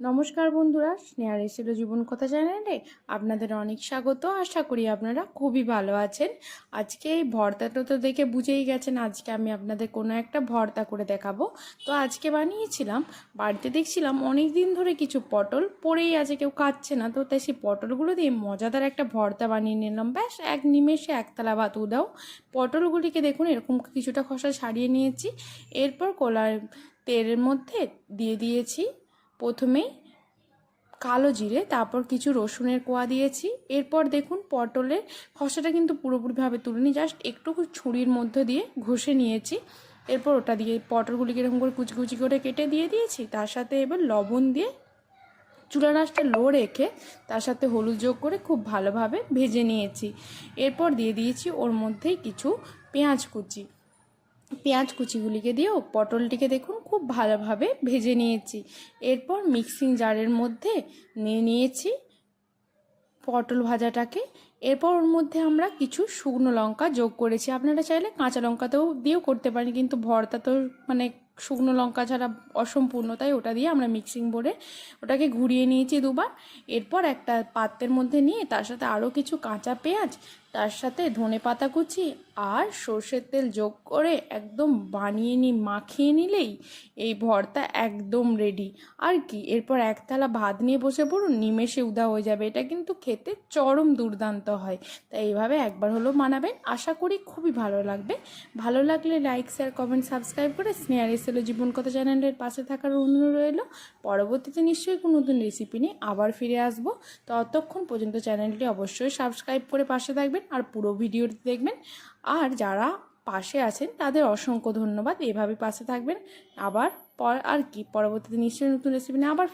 নমস্কার বন্ধুরা, স্নেহার এসেলো জীবন কথা চ্যানেলে আপনাদের অনেক স্বাগত। আশা করি আপনারা খুবই ভালো আছেন। আজকে এই ভর্তাটা তো দেখে বুঝেই গেছেন, আজকে আমি আপনাদের কোনো একটা ভর্তা করে দেখাবো। তো আজকে বানিয়েছিলাম, বাড়িতে দেখছিলাম অনেক দিন ধরে কিছু পটল পড়েই আছে, কেউ খাচ্ছে না। তো তাই সেই পটলগুলো দিয়ে মজাদার একটা ভর্তা বানিয়ে নিলাম। ব্যাস, এক নিমেষে একতলা ভাত উদাও পটলগুলিকে দেখুন, এরকম কিছুটা খসা ছাড়িয়ে নিয়েছি। এরপর কলার তেলের মধ্যে দিয়ে দিয়েছি প্রথমেই কালো জিরে, তারপর কিছু রসুনের কোয়া দিয়েছি। এরপর দেখুন পটলের খসাটা কিন্তু পুরোপুরিভাবে তুলিনি, জাস্ট একটু ছুরির মধ্যে দিয়ে ঘষে নিয়েছি। এরপর ওটা দিয়ে পটলগুলিকে এরকম করে কুচি কুচি করে কেটে দিয়ে দিয়েছি। তার সাথে এবার লবণ দিয়ে চুলা রাসটা লো রেখে তার সাথে হলুদ যোগ করে খুব ভালোভাবে ভেজে নিয়েছি। এরপর দিয়ে দিয়েছি ওর মধ্যেই কিছু পেঁয়াজ কুচি। পেঁয়াজ কুচিগুলিকে দিয়েও পটলটিকে দেখুন, খুব ভালোভাবে ভেজে নিয়েছি। এরপর মিক্সিং জারের মধ্যে নিয়ে নিয়েছি পটল ভাজাটাকে। এরপর ওর মধ্যে আমরা কিছু শুকনো লঙ্কা যোগ করেছি। আপনারা চাইলে কাঁচা লঙ্কাতেও দিয়েও করতে পারেন, কিন্তু ভর্তা তো মানে শুকনো লঙ্কা ছাড়া অসম্পূর্ণ, তাই ওটা দিয়ে আমরা মিক্সিং বোর্ডে ওটাকে ঘুরিয়ে নিয়েছি দুবার। এরপর একটা পাত্রের মধ্যে নিয়ে তার সাথে আরও কিছু কাঁচা পেঁয়াজ, তার সাথে ধনে পাতা কুচি আর সর্ষের তেল যোগ করে একদম বানিয়ে নি, মাখিয়ে নিলেই এই ভর্তা একদম রেডি আর কি, এরপর একতলা ভাত নিয়ে বসে পড়ুন, নিমেষে উদা হয়ে যাবে। এটা কিন্তু খেতে চরম দুর্দান্ত। হয়। তাই এইভাবে একবার হলেও মানাবেন। আশা করি খুবই ভালো লাগবে। ভালো লাগলে লাইক শেয়ার কমেন্ট সাবস্ক্রাইব করে স্নেহার এসেলো জীবন কথা চ্যানেলের পাশে থাকার অনুরোধ রইল। পরবর্তীতে নিশ্চয়ই কোনো নতুন রেসিপি নিয়ে আবার ফিরে আসব। ততক্ষণ পর্যন্ত চ্যানেলটি অবশ্যই সাবস্ক্রাইব করে পাশে থাকবেন আর পুরো ভিডিওটি দেখবেন। আর যারা পাশে আছেন, তাদের অসংখ্য ধন্যবাদ। এভাবে পাশে থাকবেন। আবার পর আর কি? পরবর্তীতে নিশ্চয়ই নতুন রেসিপি নিয়ে আবার